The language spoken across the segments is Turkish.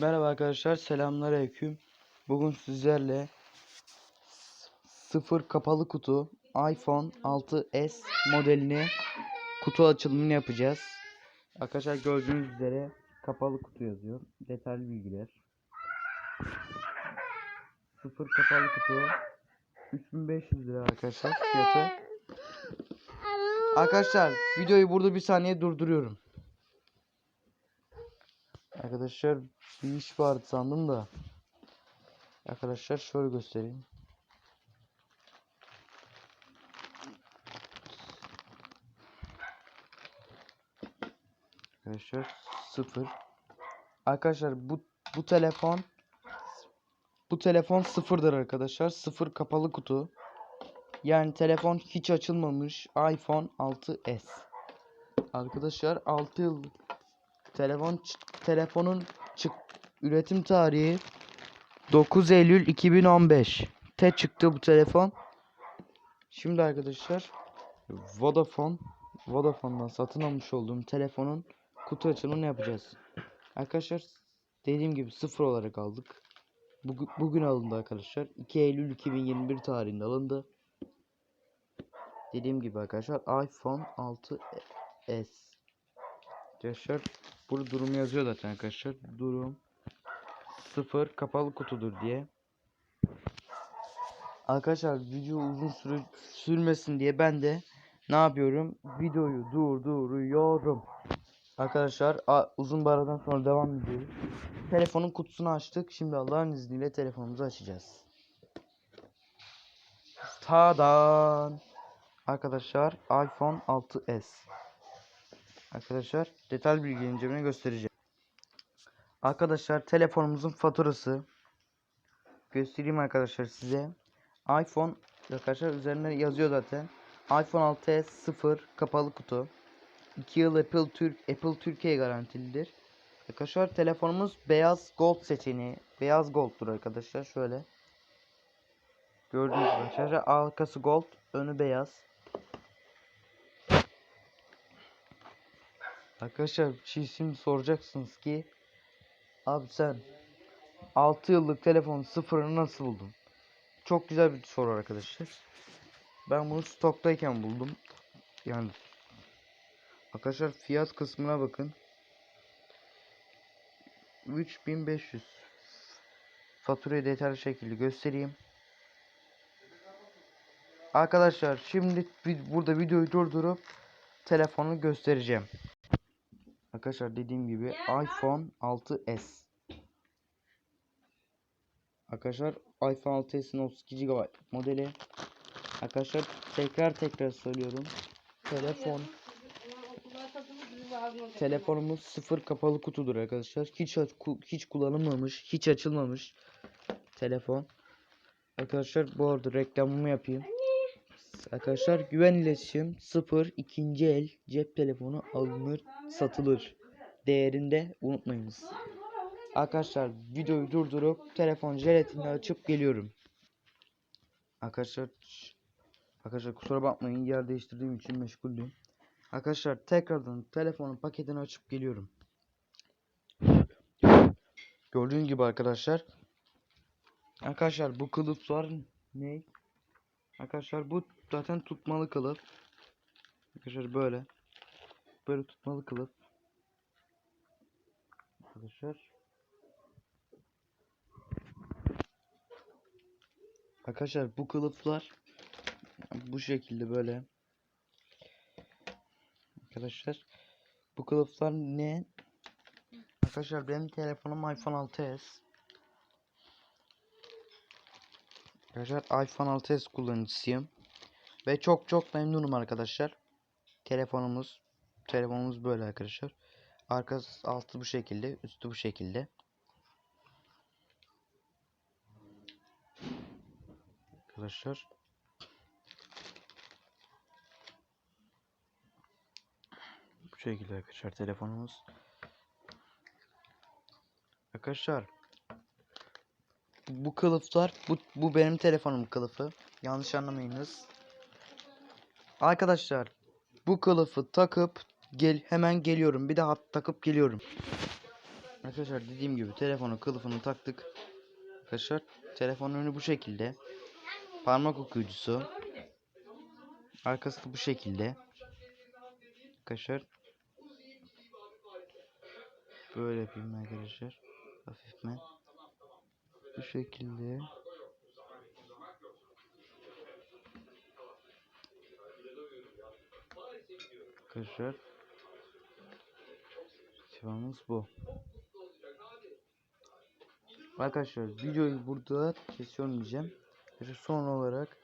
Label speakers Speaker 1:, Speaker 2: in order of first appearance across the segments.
Speaker 1: Merhaba arkadaşlar, selamünaleyküm. Bugün sizlerle sıfır kapalı kutu iPhone 6s modelini kutu açılımını yapacağız. Arkadaşlar gördüğünüz üzere kapalı kutu yazıyor. Detaylı bilgiler. Sıfır kapalı kutu 3500 lira arkadaşlar fiyatı. Arkadaşlar videoyu burada bir saniye durduruyorum. Arkadaşlar bir iş vardı sandım da. Arkadaşlar şöyle göstereyim. Arkadaşlar sıfır. Arkadaşlar bu bu telefon bu telefon sıfırdır arkadaşlar. Sıfır kapalı kutu. Yani telefon hiç açılmamış iPhone 6s. Arkadaşlar 6 yıl telefon telefonun çık üretim tarihi 9 Eylül 2015. Te çıktı bu telefon. Şimdi arkadaşlar Vodafone Vodafone'dan satın almış olduğum telefonun kutu açılımını yapacağız. Arkadaşlar dediğim gibi sıfır olarak aldık. Bugün, bugün alındı arkadaşlar. 2 Eylül 2021 tarihinde alındı. Dediğim gibi arkadaşlar iPhone 6s. Arkadaşlar burada durum yazıyor zaten arkadaşlar. Durum sıfır kapalı kutudur diye. Arkadaşlar video uzun süre sürmesin diye ben de ne yapıyorum? Videoyu durduruyorum. Arkadaşlar uzun bir aradan sonra devam ediyoruz. Telefonun kutusunu açtık. Şimdi Allah'ın izniyle telefonumuzu açacağız. Tadan. Arkadaşlar iPhone 6s. Arkadaşlar detaylı bilgi incelemeni göstereceğim. Arkadaşlar telefonumuzun faturası göstereyim arkadaşlar size. iPhone arkadaşlar üzerine yazıyor zaten. iPhone 6s 0 kapalı kutu. 2 yıl Apple Türk Apple Türkiye garantilidir. Arkadaşlar telefonumuz beyaz gold seçeneği. Beyaz golddur arkadaşlar şöyle. Gördüğünüz gibi arkadaşlar arkası gold, önü beyaz. Arkadaşlar bir şey şimdi soracaksınız ki Abi sen 6 yıllık telefon sıfırını nasıl buldun? Çok güzel bir soru arkadaşlar. Ben bunu stoktayken buldum. Yani Arkadaşlar fiyat kısmına bakın. 3500 Faturayı detaylı şekilde göstereyim. Arkadaşlar şimdi burada videoyu durdurup telefonu göstereceğim. Arkadaşlar dediğim gibi iPhone 6s. Arkadaşlar iPhone 6s'in 32 GB modeli. Arkadaşlar tekrar tekrar söylüyorum. Telefon telefonumuz sıfır kapalı kutudur arkadaşlar. Hiç hiç kullanılmamış, hiç açılmamış telefon. Arkadaşlar bu arada reklamımı yapayım. Arkadaşlar güven iletişim 0 ikinci el cep telefonu alınır satılır değerinde unutmayınız. Arkadaşlar videoyu durdurup telefon jelatini açıp geliyorum. Arkadaşlar Arkadaşlar kusura bakmayın yer değiştirdiğim için meşguldüm. Arkadaşlar tekrardan telefonun paketini açıp geliyorum. Gördüğün gibi arkadaşlar. Arkadaşlar bu kılıflar ne? Arkadaşlar bu zaten tutmalı kılıf. Arkadaşlar böyle. Böyle tutmalı kılıf. Arkadaşlar. Arkadaşlar bu kılıflar bu şekilde böyle. Arkadaşlar bu kılıflar ne? Arkadaşlar benim telefonum iPhone 6s. Arkadaşlar iPhone 6s kullanıcısıyım. Ve çok çok memnunum arkadaşlar. Telefonumuz telefonumuz böyle arkadaşlar. Arkası altı bu şekilde, üstü bu şekilde. Arkadaşlar bu şekilde arkadaşlar telefonumuz. Arkadaşlar bu kılıflar bu, bu benim telefonum kılıfı. Yanlış anlamayınız. Arkadaşlar bu kılıfı takıp gel hemen geliyorum. Bir daha takıp geliyorum. Arkadaşlar dediğim gibi telefonu kılıfını taktık. Arkadaşlar telefonun önü bu şekilde. Parmak okuyucusu. Arkası da bu şekilde. Arkadaşlar. Böyle yapayım arkadaşlar. Hafif mi? Bu şekilde. Arkadaşlar. Sıramız bu. Arkadaşlar videoyu burada kesiyorum diyeceğim. Son olarak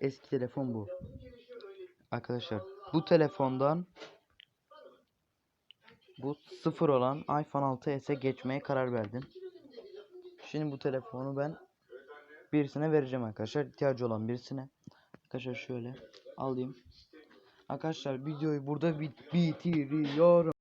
Speaker 1: eski telefon bu. Arkadaşlar bu telefondan bu sıfır olan iPhone 6s'e geçmeye karar verdim. Şimdi bu telefonu ben birisine vereceğim arkadaşlar. ihtiyacı olan birisine. Arkadaşlar şöyle alayım. Arkadaşlar videoyu burada bit bitiriyorum.